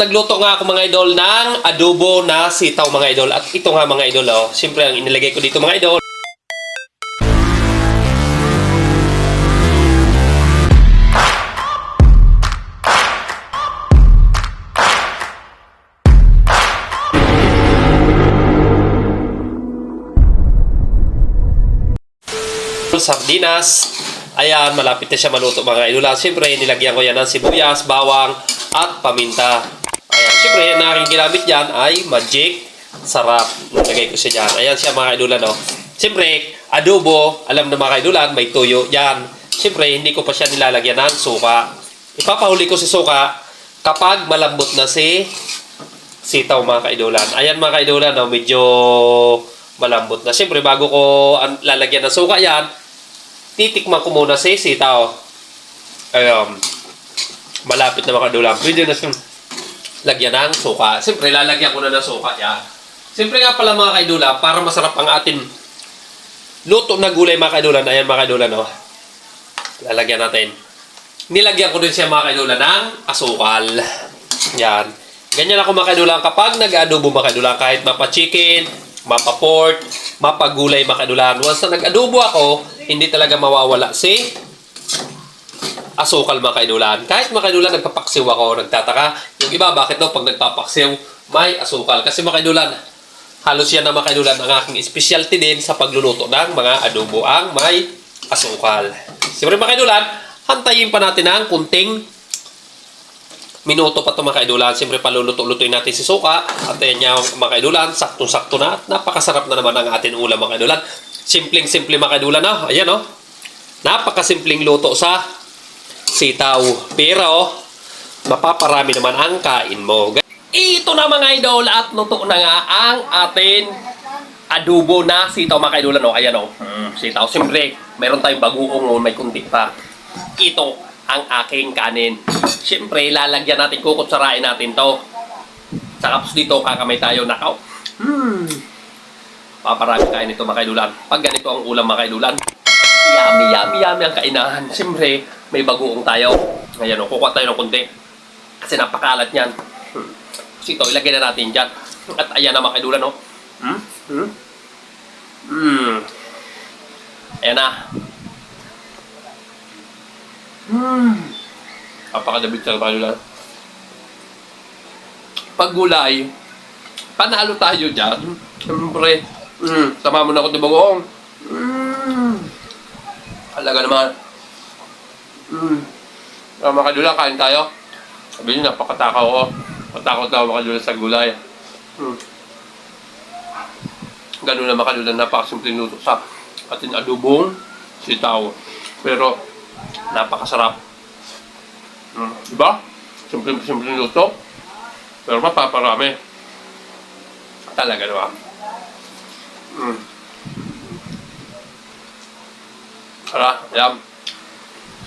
Nagluto nga ako mga idol ng adobo na sitaw mga idol. At ito nga mga idol, oh. Siyempre, ang inilagay ko dito mga idol. sardinas. Ayan, malapit na siya maluto mga idol. Siyempre, nilagyan ko yan ng sibuyas, bawang, at paminta. Ayan, siyempre, ang aking ginamit dyan ay magic sarap. Nilagay ko siya dyan. Ayan siya mga idolan, no? Siyempre, adobo, alam na mga idolan, may tuyo dyan. Siyempre, hindi ko pa siya nilalagyan ng suka. Ipapahuli ko si suka kapag malambot na si sitaw mga kaidolan. Ayan mga kaidolan, no? medyo malambot na. Siyempre, bago ko an- lalagyan ng suka yan, titikman ko muna si sitaw. Ayun. Malapit na mga kaidolan. Pwede na siyang lagyan ng suka. Siyempre, lalagyan ko na ng suka yan. Siyempre nga pala mga kaidolan, para masarap ang atin luto na gulay mga kaidolan. Ayan mga kaidolan, no? Lalagyan natin. Nilagyan ko din siya mga kaidolan ng asukal. Yan. Ganyan ako mga kaidolan kapag nag-adobo mga kaidolan. Kahit mapa-chicken, mapa-pork, mapa-gulay mga kaidolan. Once na nag-adobo ako, hindi talaga mawawala si asukal mga kaidolan. Kahit mga kaidolan, nagpapaksiw ako, nagtataka. Yung iba, bakit daw pag nagpapaksiw, may asukal. Kasi mga kaidolan, halos yan na mga kaidolan ang aking specialty din sa pagluluto ng mga adobo ang may asukal. Siyempre mga kaidolan, hantayin pa natin ang kunting minuto pa ito mga kaidolan. Siyempre paluluto-lutuin natin si suka. At ayan niya mga kaidolan, saktong-sakto na. At napakasarap na naman ang ating ulam mga kaidolan. Simpleng-simple mga kaidolan. No? Ayan o. No? Napakasimpleng luto sa sitaw. Pero, mapaparami naman ang kain mo. Ito na mga idol at luto na nga ang atin adobo na sitaw mga kaidolan. O, ayan o. Mm, sitaw. Siyempre, meron tayong bagoong may kunti pa. Ito ang aking kanin. Siyempre, lalagyan natin, kukutsarain natin to. Sa kapos dito, kakamay tayo. Nakaw. Hmm. Paparami kain ito mga kaidulan. Pag ganito ang ulam mga kaidulan, yummy, yummy, yummy ang kainahan. Siyempre, may bagoong tayo. Ayan o, kukuha tayo ng kunti. Kasi napakalat niyan. Hmm. Kasi ito, ilagay na natin dyan. At ayan na mga kaidulan, o. Hmm? Hmm? Hmm. Ayan na. Hmm. Napakadabit sa mga kaidulan. Pag gulay, panalo tayo dyan. Siyempre, mm, sama mo na ako di bagoong. Mm. Alaga naman. Mm. Uh, mga kadula, kain tayo. Sabi niyo, napakatakaw ko. Patakot na ako mga kadula sa gulay. Mm. Ganun na mga kadula, napakasimpleng luto sa atin adobong sitaw. Pero, napakasarap. Mm. Diba? Simpleng-simpleng luto. Pero mapaparami. Talaga naman. Mm. Tara, yan.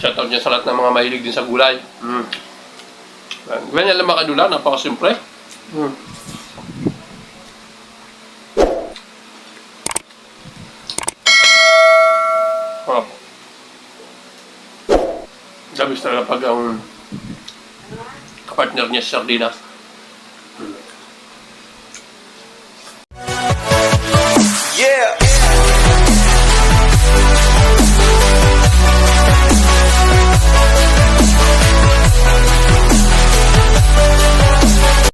Shoutout niya sa lahat ng mga mahilig din sa gulay. Mm. Ganyan lang mga kadula, napakasimple. Mm. Oh. Dabis talaga pag ang kapartner niya sa sardinas.